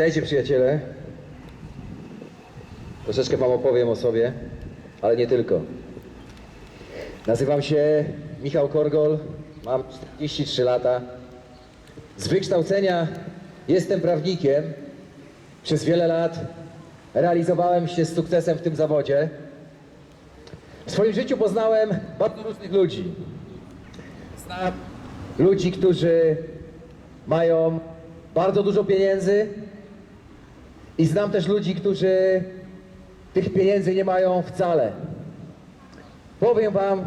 Witajcie przyjaciele. Troszeczkę wam opowiem o sobie, ale nie tylko. Nazywam się Michał Korgol, mam 43 lata. Z wykształcenia jestem prawnikiem. Przez wiele lat realizowałem się z sukcesem w tym zawodzie. W swoim życiu poznałem bardzo różnych ludzi. Znam ludzi, którzy mają bardzo dużo pieniędzy i znam też ludzi, którzy tych pieniędzy nie mają wcale. Powiem wam,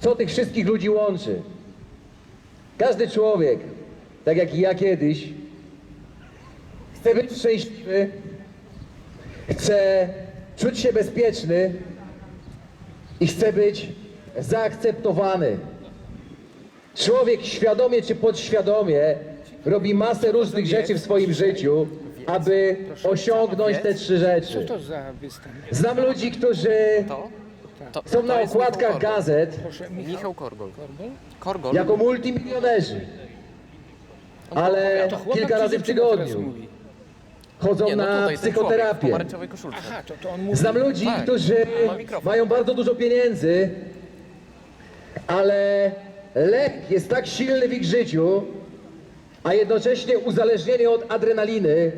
co tych wszystkich ludzi łączy. Każdy człowiek, tak jak i ja kiedyś, chce być szczęśliwy, chce czuć się bezpieczny i chce być zaakceptowany. Człowiek świadomie czy podświadomie robi masę różnych rzeczy w swoim życiu, aby osiągnąć te trzy rzeczy. to za występ? Znam ludzi, którzy To? To, są na jest okładkach Michał Korgol. gazet Proszę, Michał Michał Korgol. Korgol? Korgol. jako multimilionerzy, ale To chłopak kilka czy razy w dziewczyna teraz tygodniu mówi? chodzą Nie, no na tutaj ten człowiek w psychoterapię. pomarańczowej koszulce. Aha, to, to on mówi. Znam ludzi, Tak, którzy ma mikrofon. mają bardzo dużo pieniędzy, ale lek jest tak silny w ich życiu, a jednocześnie uzależnienie od adrenaliny,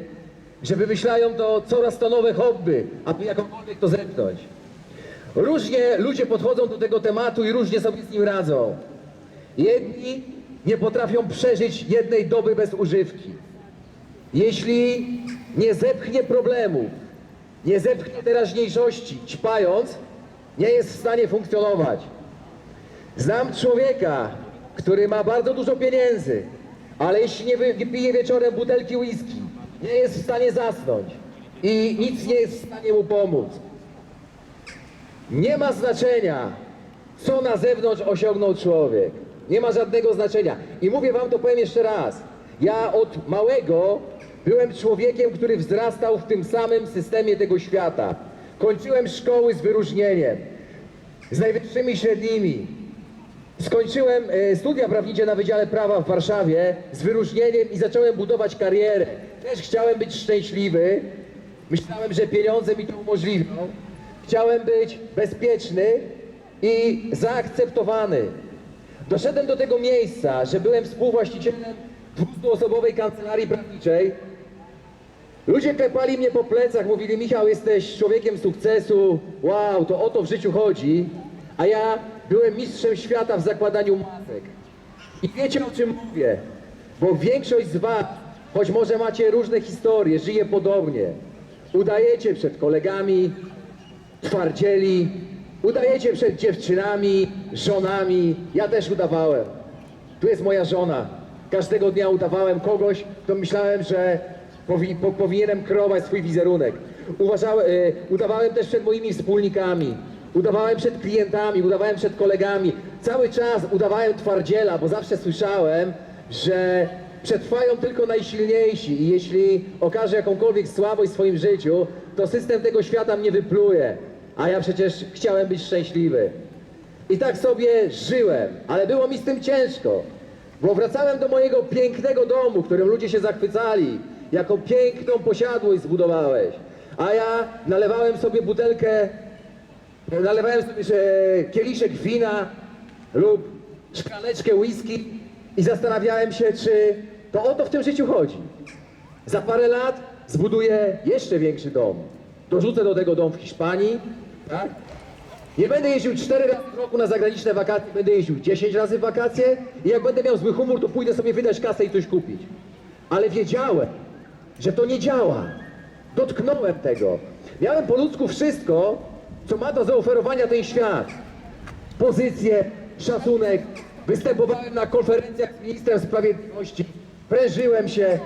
że wymyślają to coraz to nowe hobby, aby jakąkolwiek to zepnąć. Różnie ludzie podchodzą do tego tematu i różnie sobie z nim radzą. Jedni nie potrafią przeżyć jednej doby bez używki. Jeśli nie zepchnie problemów, nie zepchnie teraźniejszości, ćpając, nie jest w stanie funkcjonować. Znam człowieka, który ma bardzo dużo pieniędzy, ale jeśli nie, wy, nie pije wieczorem butelki whisky, nie jest w stanie zasnąć i nic nie jest w stanie mu pomóc. Nie ma znaczenia, co na zewnątrz osiągnął człowiek. Nie ma żadnego znaczenia. I mówię wam to powiem jeszcze raz. Ja od małego byłem człowiekiem, który wzrastał w tym samym systemie tego świata. Kończyłem szkoły z wyróżnieniem, z najwyższymi średnimi. Skończyłem e, studia prawnicze na Wydziale Prawa w Warszawie z wyróżnieniem i zacząłem budować karierę. Też chciałem być szczęśliwy. Myślałem, że pieniądze mi to umożliwią. Chciałem być bezpieczny i zaakceptowany. Doszedłem do tego miejsca, że byłem współwłaścicielem 200-osobowej kancelarii prawniczej. Ludzie klepali mnie po plecach, mówili Michał, jesteś człowiekiem sukcesu, wow, to o to w życiu chodzi. A ja byłem mistrzem świata w zakładaniu masek. I wiecie o czym mówię, bo większość z was, choć może macie różne historie, żyje podobnie. Udajecie przed kolegami, twardzieli, udajecie przed dziewczynami, żonami. Ja też udawałem. Tu jest moja żona. Każdego dnia udawałem kogoś, to myślałem, że powi, po, powinienem kreować swój wizerunek. Uważałem, udawałem też przed moimi wspólnikami. Udawałem przed klientami, udawałem przed kolegami. Cały czas udawałem twardziela, bo zawsze słyszałem, że przetrwają tylko najsilniejsi i jeśli okażę jakąkolwiek słabość w swoim życiu, to system tego świata mnie wypluje. A ja przecież chciałem być szczęśliwy. I tak sobie żyłem, ale było mi z tym ciężko, bo wracałem do mojego pięknego domu, którym ludzie się zachwycali, jaką piękną posiadłość zbudowałeś. A ja nalewałem sobie butelkę, nalewałem sobie że kieliszek wina lub szklaneczkę whisky i zastanawiałem się, czy to o to w tym życiu chodzi. Za parę lat zbuduję jeszcze większy dom. Dorzucę do tego dom w Hiszpanii, tak? Nie będę jeździł 4 razy w roku na zagraniczne wakacje, będę jeździł 10 razy w wakacje i jak będę miał zły humor, to pójdę sobie wydać kasę i coś kupić. Ale wiedziałem, że to nie działa. Dotknąłem tego. Miałem po ludzku wszystko, co ma do zaoferowania ten świat. Pozycję, szacunek. Występowałem na konferencjach z ministrem sprawiedliwości. Prężyłem się,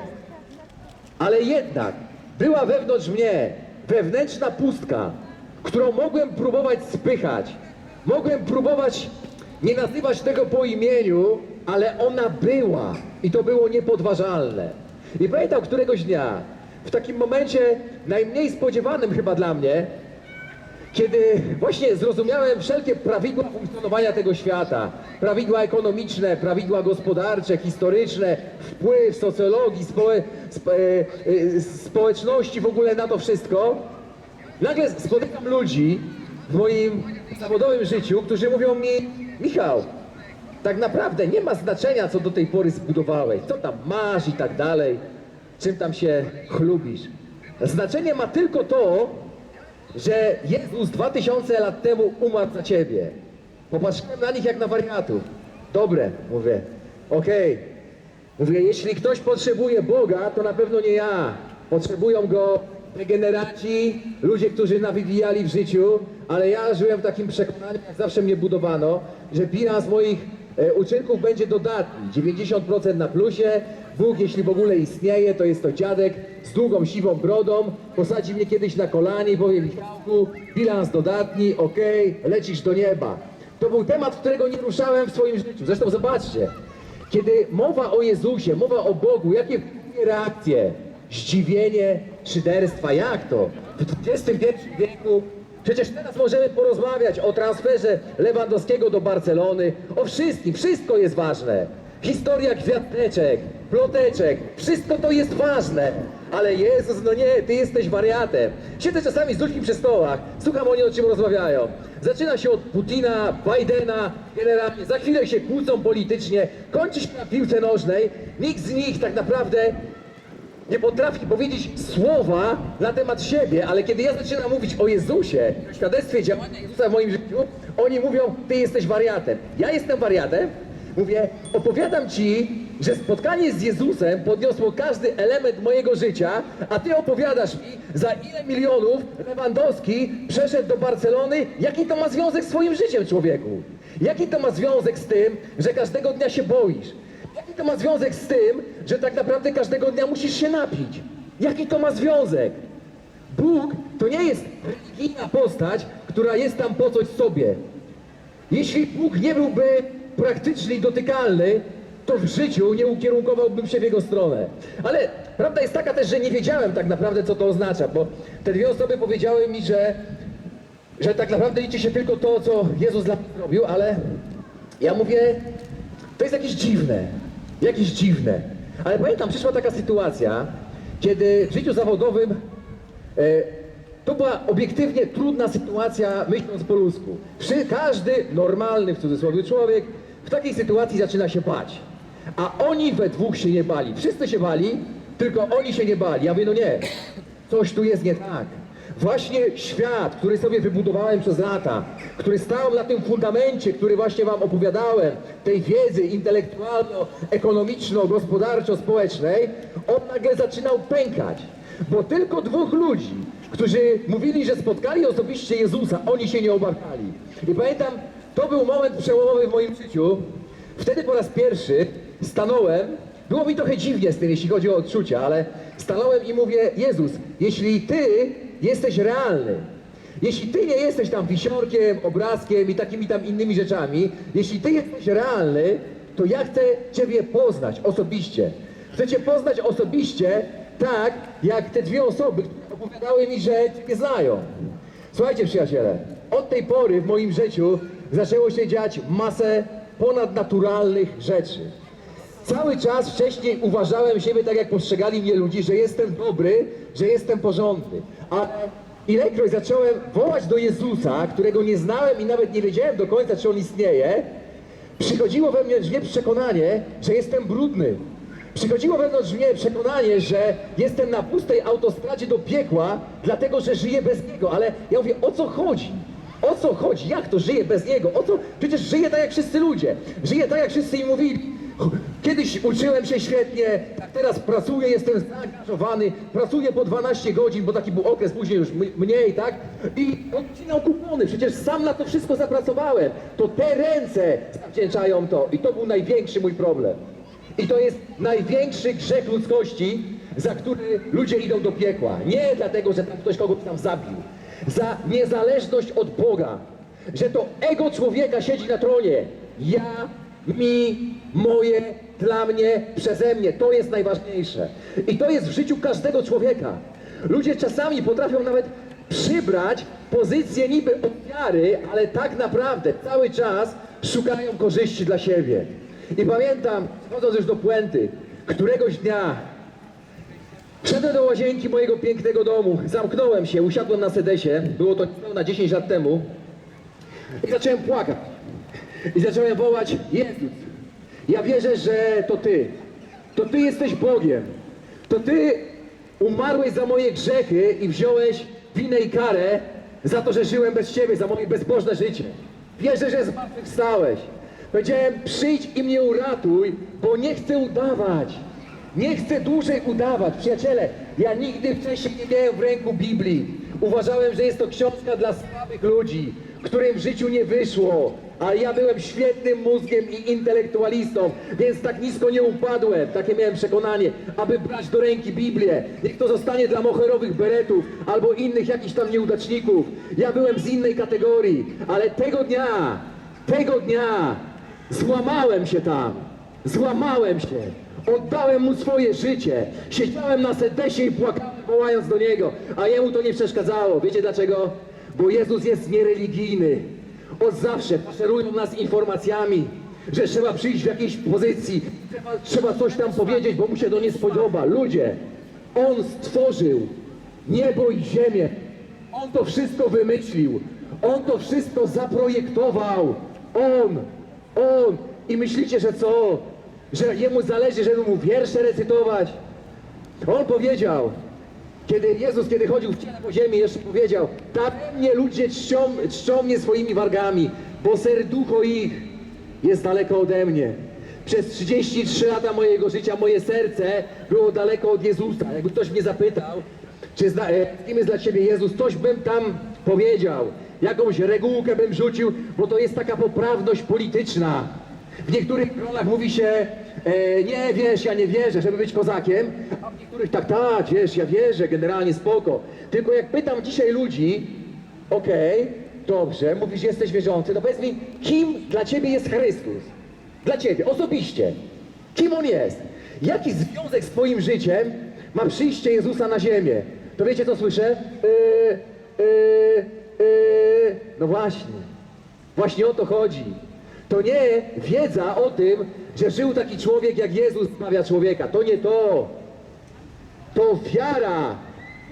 ale jednak była wewnątrz mnie wewnętrzna pustka, którą mogłem próbować spychać. Mogłem próbować nie nazywać tego po imieniu, ale ona była i to było niepodważalne. I pamiętam któregoś dnia, w takim momencie najmniej spodziewanym chyba dla mnie, kiedy właśnie zrozumiałem wszelkie prawidła funkcjonowania tego świata, prawidła ekonomiczne, prawidła gospodarcze, historyczne, wpływ socjologii, społe, spo, e, e, społeczności w ogóle na to wszystko, nagle spotykam ludzi w moim zawodowym życiu, którzy mówią mi, Michał, tak naprawdę nie ma znaczenia, co do tej pory zbudowałeś, co tam masz i tak dalej, czym tam się chlubisz. Znaczenie ma tylko to, że Jezus 2000 lat temu umarł za ciebie. Popatrzyłem na nich jak na wariatów. Dobre, mówię. Okej. Mówię, jeśli ktoś potrzebuje Boga, to na pewno nie ja. Potrzebują go degeneraci, ludzie, którzy nawywijali w życiu, ale ja żyłem w takim przekonaniu, jak zawsze mnie budowano, że bilans moich e, uczynków będzie dodatni. 90% na plusie. Bóg, jeśli w ogóle istnieje, to jest to dziadek z długą, siwą brodą. Posadzi mnie kiedyś na kolanie i powie, Michałku, bilans dodatni, okej, lecisz do nieba. To był temat, którego nie ruszałem w swoim życiu. Zresztą zobaczcie, kiedy mowa o Jezusie, mowa o Bogu, jakie reakcje? Zdziwienie, szyderstwa, jak to? W XXI wieku Przecież teraz możemy porozmawiać o transferze Lewandowskiego do Barcelony, o wszystkim, wszystko jest ważne. Historia gwiazdeczek, ploteczek, wszystko to jest ważne. Ale Jezus, no nie, ty jesteś wariatem. Siedzę czasami z ludźmi przy stołach, słucham oni o czym rozmawiają. Zaczyna się od Putina, Bidena, generalnie, za chwilę się kłócą politycznie, kończy się na piłce nożnej. Nikt z nich tak naprawdę nie potrafi powiedzieć słowa na temat siebie, ale kiedy ja zaczynam mówić o Jezusie, o świadectwie działania Jezusa w moim życiu, oni mówią, ty jesteś wariatem. Ja jestem wariatem, mówię, opowiadam ci, że spotkanie z Jezusem podniosło każdy element mojego życia, a ty opowiadasz mi, za ile milionów Lewandowski przeszedł do Barcelony, jaki to ma związek z twoim życiem, człowieku? Jaki to ma związek z tym, że każdego dnia się boisz? Jaki to ma związek z tym, że tak naprawdę każdego dnia musisz się napić? Jaki to ma związek? Bóg to nie jest religijna postać, która jest tam po coś sobie. Jeśli Bóg nie byłby praktyczny i dotykalny, to w życiu nie ukierunkowałbym się w jego stronę. Ale prawda jest taka też, że nie wiedziałem tak naprawdę, co to oznacza, bo te dwie osoby powiedziały mi, że, że tak naprawdę liczy się tylko to, co Jezus dla mnie zrobił, ale ja mówię, to jest jakieś dziwne, jakieś dziwne. Ale pamiętam, przyszła taka sytuacja, kiedy w życiu zawodowym e, to była obiektywnie trudna sytuacja, myśląc po ludzku. Każdy normalny, w cudzysłowie, człowiek takiej sytuacji zaczyna się bać. A oni we dwóch się nie bali. Wszyscy się bali, tylko oni się nie bali. Ja mówię, no nie, coś tu jest nie tak. Właśnie świat, który sobie wybudowałem przez lata, który stał na tym fundamencie, który właśnie wam opowiadałem, tej wiedzy intelektualno-ekonomiczno-gospodarczo-społecznej, on nagle zaczynał pękać. Bo tylko dwóch ludzi, którzy mówili, że spotkali osobiście Jezusa, oni się nie obawiali. I pamiętam, to był moment przełomowy w moim życiu. Wtedy po raz pierwszy stanąłem, było mi trochę dziwnie z tym, jeśli chodzi o odczucia, ale stanąłem i mówię, Jezus, jeśli Ty jesteś realny, jeśli Ty nie jesteś tam wisiorkiem, obrazkiem i takimi tam innymi rzeczami, jeśli Ty jesteś realny, to ja chcę Ciebie poznać osobiście. Chcę Cię poznać osobiście, tak jak te dwie osoby, które opowiadały mi, że Ciebie znają. Słuchajcie, przyjaciele, od tej pory w moim życiu zaczęło się dziać masę ponadnaturalnych rzeczy. Cały czas wcześniej uważałem siebie tak, jak postrzegali mnie ludzie, że jestem dobry, że jestem porządny. Ale ilekroć zacząłem wołać do Jezusa, którego nie znałem i nawet nie wiedziałem do końca, czy on istnieje, przychodziło we mnie przekonanie, że jestem brudny. Przychodziło wewnątrz mnie przekonanie, że jestem na pustej autostradzie do piekła, dlatego że żyję bez Niego. Ale ja mówię, o co chodzi? O co chodzi? Jak to żyję bez Niego? O co? Przecież żyję tak jak wszyscy ludzie. Żyję tak jak wszyscy im mówili. Kiedyś uczyłem się świetnie, tak teraz pracuję, jestem zaangażowany, pracuję po 12 godzin, bo taki był okres, później już mniej, tak? I odcinam kupony, przecież sam na to wszystko zapracowałem. To te ręce zawdzięczają to i to był największy mój problem. I to jest największy grzech ludzkości, za który ludzie idą do piekła. Nie dlatego, że tam ktoś kogoś tam zabił. Za niezależność od Boga. Że to ego człowieka siedzi na tronie. Ja, mi, moje, dla mnie, przeze mnie. To jest najważniejsze. I to jest w życiu każdego człowieka. Ludzie czasami potrafią nawet przybrać pozycję niby ofiary, ale tak naprawdę cały czas szukają korzyści dla siebie. I pamiętam, wchodząc już do puenty, któregoś dnia Wszedłem do łazienki mojego pięknego domu, zamknąłem się, usiadłem na sedesie, było to na 10 lat temu i zacząłem płakać. I zacząłem wołać, Jezus, ja wierzę, że to Ty, to Ty jesteś Bogiem, to Ty umarłeś za moje grzechy i wziąłeś winę i karę za to, że żyłem bez Ciebie, za moje bezbożne życie. Wierzę, że zmartwychwstałeś. Powiedziałem, przyjdź i mnie uratuj, bo nie chcę udawać. Nie chcę dłużej udawać. Przyjaciele, ja nigdy wcześniej nie miałem w ręku Biblii. Uważałem, że jest to książka dla słabych ludzi, którym w życiu nie wyszło. Ale ja byłem świetnym mózgiem i intelektualistą, więc tak nisko nie upadłem. Takie miałem przekonanie, aby brać do ręki Biblię. Niech to zostanie dla moherowych beretów albo innych jakichś tam nieudaczników. Ja byłem z innej kategorii, ale tego dnia, tego dnia złamałem się tam. Złamałem się. Oddałem mu swoje życie. Siedziałem na sedesie i płakałem, wołając do niego, a jemu to nie przeszkadzało. Wiecie dlaczego? Bo Jezus jest niereligijny. Od zawsze faszerują nas informacjami, że trzeba przyjść w jakiejś pozycji, trzeba, coś tam powiedzieć, bo mu się to nie spodoba. Ludzie, On stworzył niebo i ziemię. On to wszystko wymyślił. On to wszystko zaprojektował. On, on. I myślicie, że co? Że jemu zależy, żeby mu wiersze recytować? On powiedział, kiedy Jezus, kiedy chodził w ciele po ziemi, jeszcze powiedział, daremnie ludzie czczą, czczą mnie swoimi wargami, bo serducho ich jest daleko ode mnie. Przez 33 lata mojego życia moje serce było daleko od Jezusa. Jakby ktoś mnie zapytał, czy zna, e, kim jest dla Ciebie Jezus, coś bym tam powiedział. Jakąś regułkę bym rzucił, bo to jest taka poprawność polityczna. W niektórych gronach mówi się, e, nie wiesz, ja nie wierzę, żeby być kozakiem, a w niektórych tak, tak, wiesz, ja wierzę, generalnie spoko. Tylko jak pytam dzisiaj ludzi, okej, dobrze, mówisz, jesteś wierzący, to powiedz mi, kim dla ciebie jest Chrystus? Dla ciebie, osobiście. Kim on jest? Jaki związek z twoim życiem ma przyjście Jezusa na ziemię? To wiecie, co słyszę? Yy, yy, yy. No właśnie. Właśnie o to chodzi. To nie wiedza o tym, że żył taki człowiek jak Jezus zbawia człowieka. To nie to. To wiara,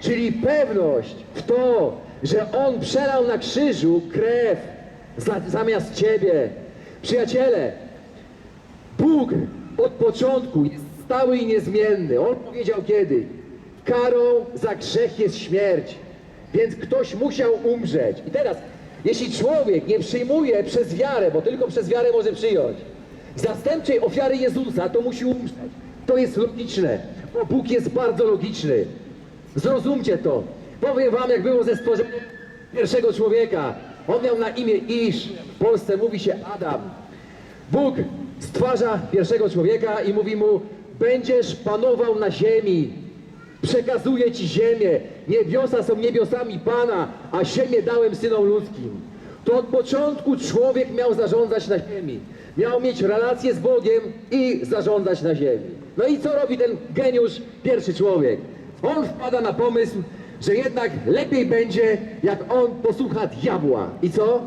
czyli pewność w to, że On przelał na krzyżu krew za, zamiast Ciebie. Przyjaciele, Bóg od początku jest stały i niezmienny. On powiedział kiedy? Karą za grzech jest śmierć, więc ktoś musiał umrzeć. I teraz, jeśli człowiek nie przyjmuje przez wiarę, bo tylko przez wiarę może przyjąć, zastępczej ofiary Jezusa, to musi umrzeć. To jest logiczne, bo Bóg jest bardzo logiczny. Zrozumcie to. Powiem wam, jak było ze stworzeniem pierwszego człowieka. On miał na imię Isz. W Polsce mówi się Adam. Bóg stwarza pierwszego człowieka i mówi mu, będziesz panował na ziemi. Przekazuję ci ziemię. Niebiosa są niebiosami Pana, a ziemię dałem synom ludzkim. To od początku człowiek miał zarządzać na ziemi. Miał mieć relację z Bogiem i zarządzać na ziemi. No i co robi ten geniusz, pierwszy człowiek? On wpada na pomysł, że jednak lepiej będzie, jak on posłucha diabła. I co?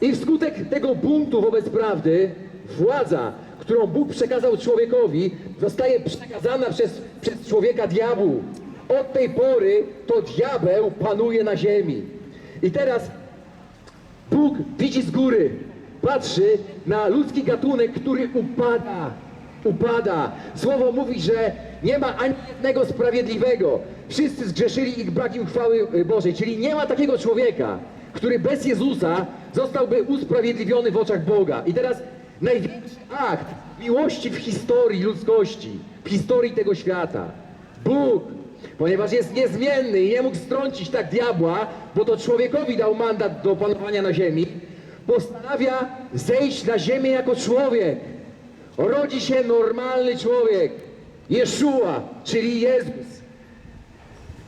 I wskutek tego buntu wobec prawdy, władza, którą Bóg przekazał człowiekowi, zostaje przekazana przez, przez człowieka diabłu. Od tej pory to diabeł panuje na ziemi. I teraz Bóg widzi z góry, patrzy na ludzki gatunek, który upada. Upada. Słowo mówi, że nie ma ani jednego sprawiedliwego. Wszyscy zgrzeszyli i brak chwały y, Bożej. Czyli nie ma takiego człowieka, który bez Jezusa zostałby usprawiedliwiony w oczach Boga. I teraz największy akt miłości w historii ludzkości, w historii tego świata. Bóg, ponieważ jest niezmienny i nie mógł strącić tak diabła, bo to człowiekowi dał mandat do panowania na ziemi, postanawia zejść na ziemię jako człowiek. Rodzi się normalny człowiek, Jeszua, czyli Jezus.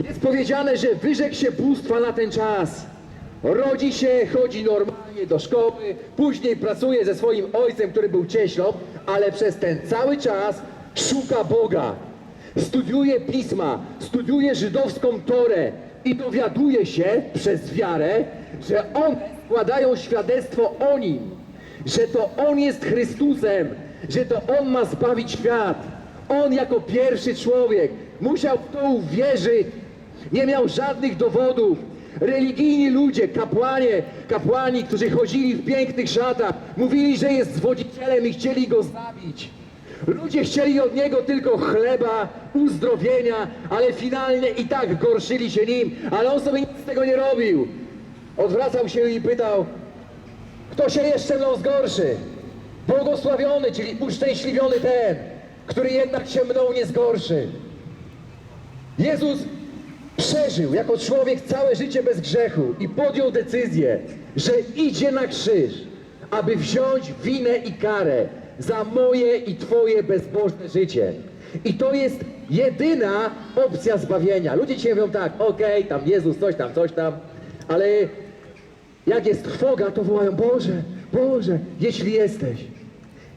Jest powiedziane, że wyrzekł się bóstwa na ten czas. Rodzi się, chodzi normalnie do szkoły, później pracuje ze swoim ojcem, który był cieślą, ale przez ten cały czas szuka Boga. Studiuje pisma, studiuje żydowską Torę, i dowiaduje się przez wiarę, że one składają świadectwo o nim, że to on jest Chrystusem, że to on ma zbawić świat. On jako pierwszy człowiek musiał w to uwierzyć. Nie miał żadnych dowodów. Religijni ludzie, kapłanie, kapłani, którzy chodzili w pięknych szatach, mówili, że jest zwodzicielem i chcieli go zabić. Ludzie chcieli od niego tylko chleba, uzdrowienia, ale finalnie i tak gorszyli się nim, ale on sobie nic z tego nie robił. Odwracał się i pytał, kto się jeszcze mną zgorszy? Błogosławiony, czyli uszczęśliwiony ten, który jednak się mną nie zgorszy. Jezus przeżył jako człowiek całe życie bez grzechu i podjął decyzję, że idzie na krzyż, aby wziąć winę i karę za moje i Twoje bezbożne życie. I to jest jedyna opcja zbawienia. Ludzie dzisiaj mówią tak, okej, tam Jezus, coś tam, coś tam, ale jak jest trwoga, to wołają, Boże, Boże, jeśli jesteś.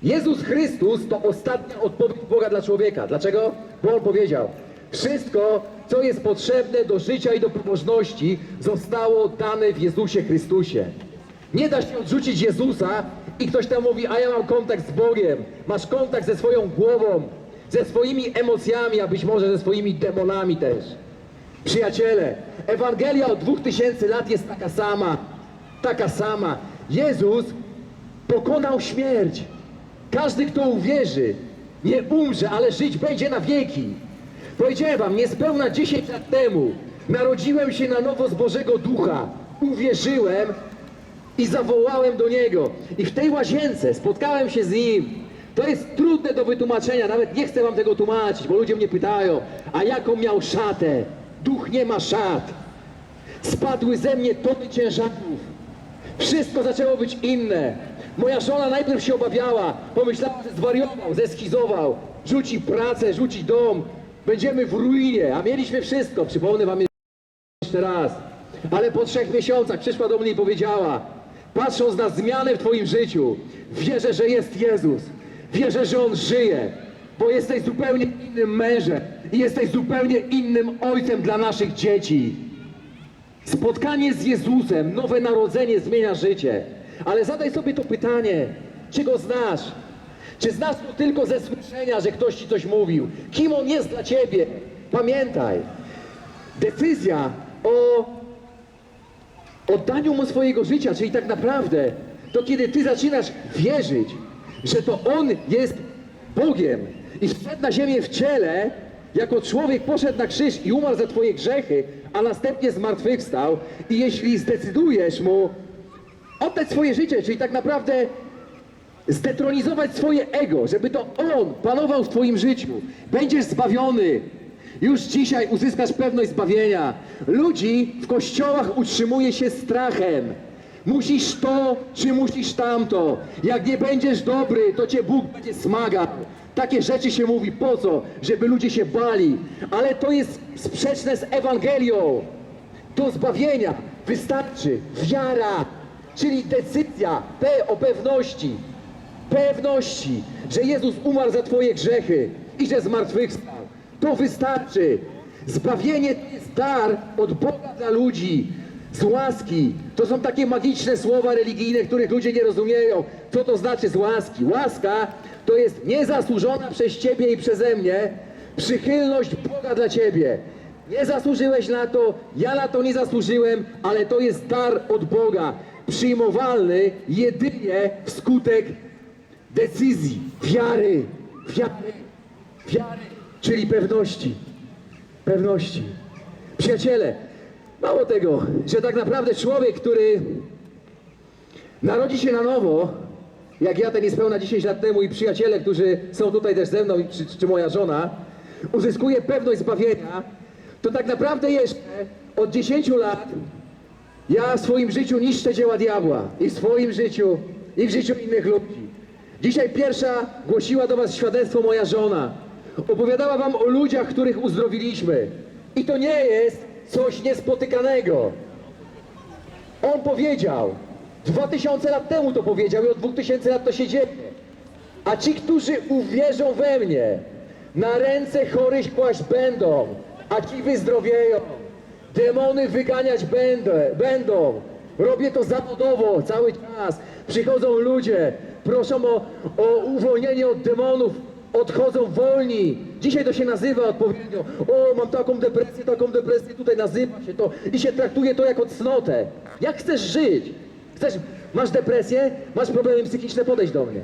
Jezus Chrystus to ostatnia odpowiedź Boga dla człowieka. Dlaczego? Bo On powiedział, wszystko, co jest potrzebne do życia i do pobożności, zostało dane w Jezusie Chrystusie. Nie da się odrzucić Jezusa i ktoś tam mówi, a ja mam kontakt z Bogiem. Masz kontakt ze swoją głową, ze swoimi emocjami, a być może ze swoimi demonami też. Przyjaciele, Ewangelia od dwóch tysięcy lat jest taka sama, taka sama. Jezus pokonał śmierć. Każdy, kto uwierzy, nie umrze, ale żyć będzie na wieki. Powiedziałem wam, niespełna 10 lat temu narodziłem się na nowo z Bożego Ducha. Uwierzyłem i zawołałem do Niego. I w tej łazience spotkałem się z Nim. To jest trudne do wytłumaczenia, nawet nie chcę wam tego tłumaczyć, bo ludzie mnie pytają, a jaką miał szatę? Duch nie ma szat. Spadły ze mnie tony ciężarów. Wszystko zaczęło być inne. Moja żona najpierw się obawiała, pomyślała, że zwariował, zeskizował, rzuci pracę, rzuci dom, będziemy w ruinie, a mieliśmy wszystko. Przypomnę wam jeszcze raz. Ale po trzech miesiącach przyszła do mnie i powiedziała, patrząc na zmianę w twoim życiu, wierzę, że jest Jezus, wierzę, że On żyje, bo jesteś zupełnie innym mężem i jesteś zupełnie innym ojcem dla naszych dzieci. Spotkanie z Jezusem, nowe narodzenie zmienia życie. Ale zadaj sobie to pytanie, czy go znasz? Czy znasz go tylko ze słyszenia, że ktoś ci coś mówił? Kim on jest dla ciebie? Pamiętaj, decyzja o oddaniu mu swojego życia, czyli tak naprawdę to kiedy ty zaczynasz wierzyć, że to on jest Bogiem i wszedł na ziemię w ciele, jako człowiek poszedł na krzyż i umarł za twoje grzechy, a następnie zmartwychwstał i jeśli zdecydujesz mu oddać swoje życie, czyli tak naprawdę zdetronizować swoje ego, żeby to on panował w twoim życiu, będziesz zbawiony. Już dzisiaj uzyskasz pewność zbawienia. Ludzi w kościołach utrzymuje się strachem. Musisz to, czy musisz tamto. Jak nie będziesz dobry, to cię Bóg będzie smagał. Takie rzeczy się mówi po co? Żeby ludzie się bali. Ale to jest sprzeczne z Ewangelią. Do zbawienia wystarczy wiara, czyli decyzja P o pewności. Pewności, że Jezus umarł za Twoje grzechy i że zmartwychwstał. To wystarczy. Zbawienie to jest dar od Boga dla ludzi. Z łaski. To są takie magiczne słowa religijne, których ludzie nie rozumieją. Co to znaczy z łaski? Łaska to jest niezasłużona przez Ciebie i przeze mnie przychylność Boga dla Ciebie. Nie zasłużyłeś na to, ja na to nie zasłużyłem, ale to jest dar od Boga. Przyjmowalny jedynie wskutek decyzji, wiary, wiary, wiary, czyli pewności, pewności. Przyjaciele, mało tego, że tak naprawdę człowiek, który narodzi się na nowo, jak ja ten niespełna 10 lat temu i przyjaciele, którzy są tutaj też ze mną, czy, czy moja żona, uzyskuje pewność zbawienia, to tak naprawdę jeszcze od 10 lat ja w swoim życiu niszczę dzieła diabła i w swoim życiu, i w życiu innych ludzi. Dzisiaj pierwsza głosiła do was świadectwo moja żona. Opowiadała wam o ludziach, których uzdrowiliśmy. I to nie jest coś niespotykanego. On powiedział, 2000 lat temu to powiedział i od 2000 lat to się dzieje. A ci, którzy uwierzą we mnie, na ręce chorych kłaść będą, a ci wyzdrowieją. Demony wyganiać będę, będą. Robię to zawodowo cały czas. Przychodzą ludzie, proszą o, o uwolnienie od demonów, odchodzą wolni. Dzisiaj to się nazywa odpowiednio. O, mam taką depresję, taką depresję, tutaj nazywa się to i się traktuje to jako cnotę. Jak chcesz żyć? Chcesz, masz depresję, masz problemy psychiczne, podejdź do mnie.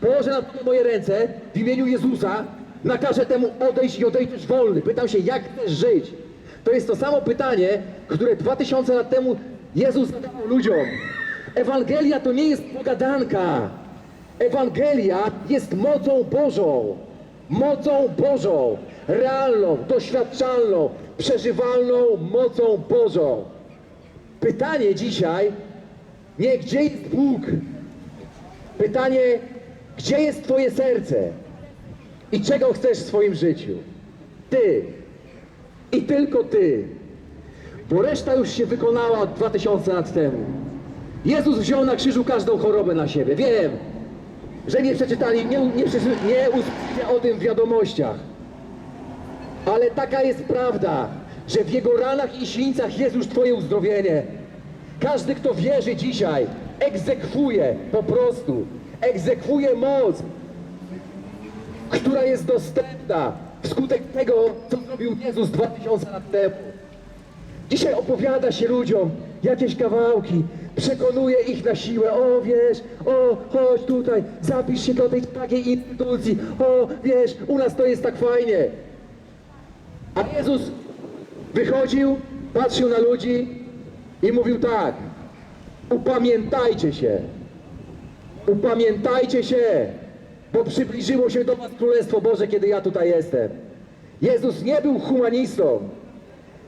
Położę na tobie moje ręce w imieniu Jezusa, nakażę temu odejść i odejdziesz wolny. Pytam się, jak chcesz żyć? To jest to samo pytanie, które 2000 lat temu Jezus zadawał ludziom. Ewangelia to nie jest pogadanka. Ewangelia jest mocą Bożą. Mocą Bożą. Realną, doświadczalną, przeżywalną mocą Bożą. Pytanie dzisiaj nie gdzie jest Bóg. Pytanie, gdzie jest Twoje serce? I czego chcesz w swoim życiu? Ty. I tylko Ty. Bo reszta już się wykonała od 2000 lat temu. Jezus wziął na krzyżu każdą chorobę na siebie. Wiem, że nie przeczytali, nie, nie, nie usłyszeli o tym w wiadomościach. Ale taka jest prawda, że w Jego ranach i sińcach jest już Twoje uzdrowienie. Każdy, kto wierzy dzisiaj, egzekwuje po prostu, egzekwuje moc, która jest dostępna wskutek tego, co zrobił Jezus 2000 lat temu. Dzisiaj opowiada się ludziom jakieś kawałki, przekonuje ich na siłę. O, wiesz, o, chodź tutaj, zapisz się do tej takiej instytucji. O, wiesz, u nas to jest tak fajnie. A Jezus wychodził, patrzył na ludzi i mówił tak. Upamiętajcie się. Upamiętajcie się, bo przybliżyło się do was Królestwo Boże, kiedy ja tutaj jestem. Jezus nie był humanistą.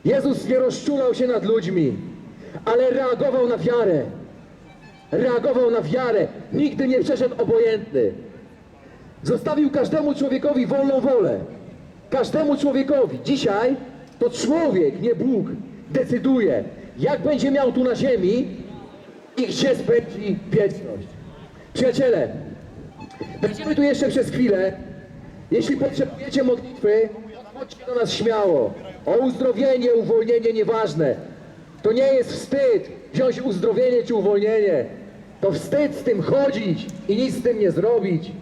Jezus nie rozczulał się nad ludźmi, ale reagował na wiarę. Reagował na wiarę. Nigdy nie przeszedł obojętny. Zostawił każdemu człowiekowi wolną wolę. Każdemu człowiekowi. Dzisiaj to człowiek, nie Bóg, decyduje, jak będzie miał tu na ziemi i gdzie spędzi wieczność. Przyjaciele, będziemy tu jeszcze przez chwilę. Jeśli potrzebujecie modlitwy, chodźcie do nas śmiało. O uzdrowienie, uwolnienie nieważne. To nie jest wstyd wziąć uzdrowienie czy uwolnienie. To wstyd z tym chodzić i nic z tym nie zrobić.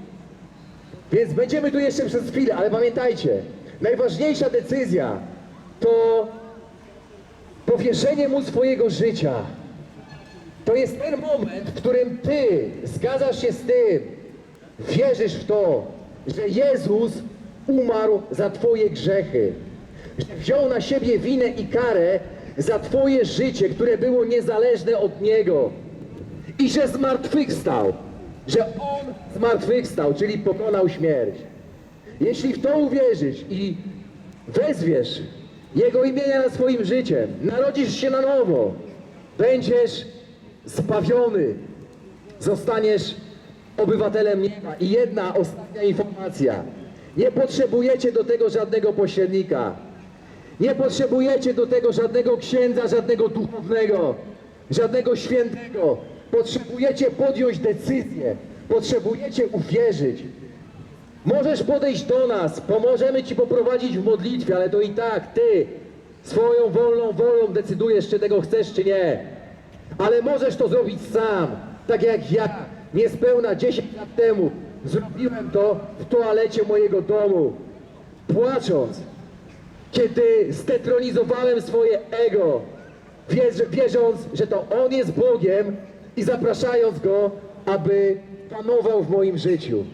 Więc będziemy tu jeszcze przez chwilę, ale pamiętajcie, najważniejsza decyzja to powierzenie mu swojego życia. To jest ten moment, w którym ty zgadzasz się z tym, wierzysz w to, że Jezus umarł za twoje grzechy, że wziął na siebie winę i karę za twoje życie, które było niezależne od Niego i że zmartwychwstał, że On zmartwychwstał, czyli pokonał śmierć. Jeśli w to uwierzysz i wezwiesz Jego imienia nad swoim życiem, narodzisz się na nowo, będziesz zbawiony, zostaniesz obywatelem nieba. I jedna ostatnia informacja. Nie potrzebujecie do tego żadnego pośrednika. Nie potrzebujecie do tego żadnego księdza, żadnego duchownego, żadnego świętego. Potrzebujecie podjąć decyzję. Potrzebujecie uwierzyć. Możesz podejść do nas, pomożemy Ci poprowadzić w modlitwie, ale to i tak Ty swoją wolną wolą decydujesz, czy tego chcesz, czy nie. Ale możesz to zrobić sam, tak jak ja, niespełna 10 lat temu zrobiłem to w toalecie mojego domu, płacząc, kiedy zdetronizowałem swoje ego, wierz- wierząc, że to On jest Bogiem i zapraszając Go, aby panował w moim życiu.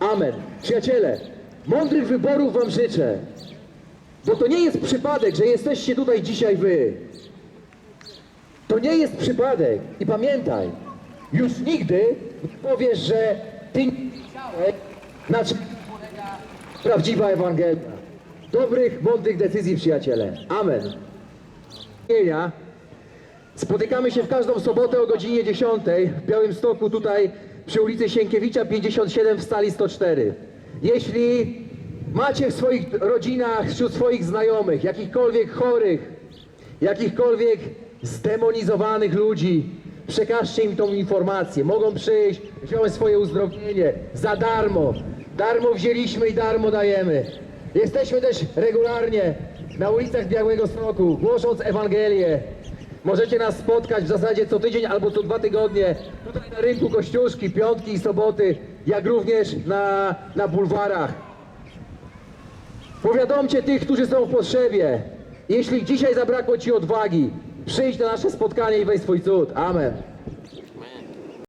Amen. Przyjaciele, mądrych wyborów Wam życzę, bo to nie jest przypadek, że jesteście tutaj dzisiaj Wy. To nie jest przypadek. I pamiętaj, już nigdy nie powiesz, że Ty nie wiedziałeś, na czym polega prawdziwa Ewangelia. Dobrych, mądrych decyzji, przyjaciele. Amen. Spotykamy się w każdą sobotę o godzinie 10 w Białymstoku, tutaj przy ulicy Sienkiewicza 57 w stali 104. Jeśli macie w swoich rodzinach, wśród swoich znajomych, jakichkolwiek chorych, jakichkolwiek zdemonizowanych ludzi, przekażcie im tą informację. Mogą przyjść, wziąć swoje uzdrowienie za darmo. Darmo wzięliśmy i darmo dajemy. Jesteśmy też regularnie na ulicach Białego Stoku, głosząc Ewangelię. Możecie nas spotkać w zasadzie co tydzień albo co dwa tygodnie tutaj na rynku Kościuszki, piątki i soboty, jak również na, na bulwarach. Powiadomcie tych, którzy są w potrzebie. Jeśli dzisiaj zabrakło Ci odwagi, przyjdź na nasze spotkanie i weź swój cud. Amen.